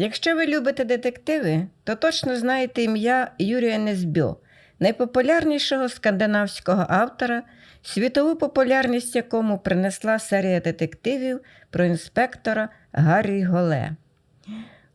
Якщо ви любите детективи, то точно знаєте ім'я Юрія Незбьо, найпопулярнішого скандинавського автора, світову популярність якому принесла серія детективів про інспектора Гаррі Голе.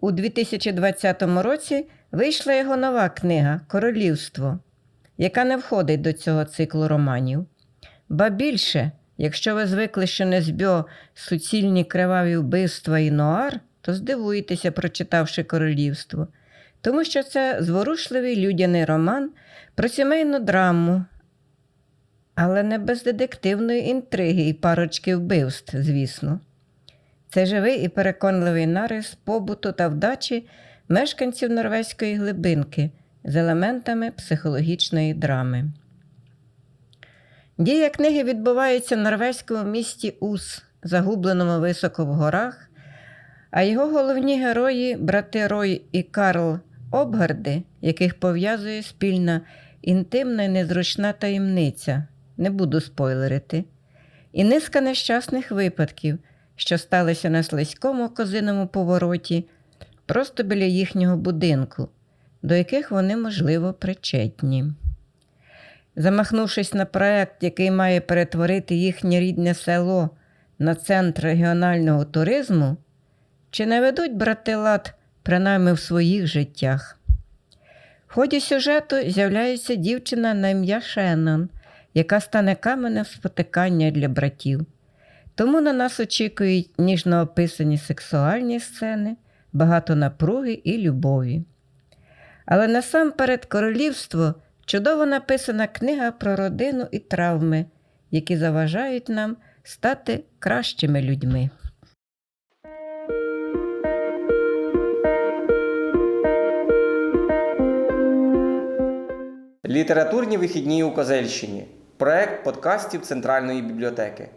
У 2020 році вийшла його нова книга Королівство, яка не входить до цього циклу романів. Ба більше, якщо ви звикли, що Незбьо суцільні криваві вбивства і нуар, то здивуєтеся, прочитавши королівство, тому що це зворушливий людяний роман про сімейну драму, але не без детективної інтриги і парочки вбивств, звісно. Це живий і переконливий нарис побуту та вдачі мешканців норвезької глибинки з елементами психологічної драми. Дія книги відбувається в норвезькому місті Ус, загубленому високо в горах, а його головні герої, брати Рой і Карл Обгарди, яких пов'язує спільна інтимна і незручна таємниця, не буду спойлерити, і низка нещасних випадків, що сталися на слизькому козиному повороті просто біля їхнього будинку, до яких вони, можливо, причетні. Замахнувшись на проект, який має перетворити їхнє рідне село на центр регіонального туризму, чи не ведуть брати лад принаймні в своїх життях? В ході сюжету з'являється дівчина на ім'я Шеннон, яка стане каменем спотикання для братів. Тому на нас очікують ніжно описані сексуальні сцени, багато напруги і любові. Але насамперед королівство чудово написана книга про родину і травми, які заважають нам стати кращими людьми. Літературні вихідні у Козельщині. Проект подкастів Центральної бібліотеки.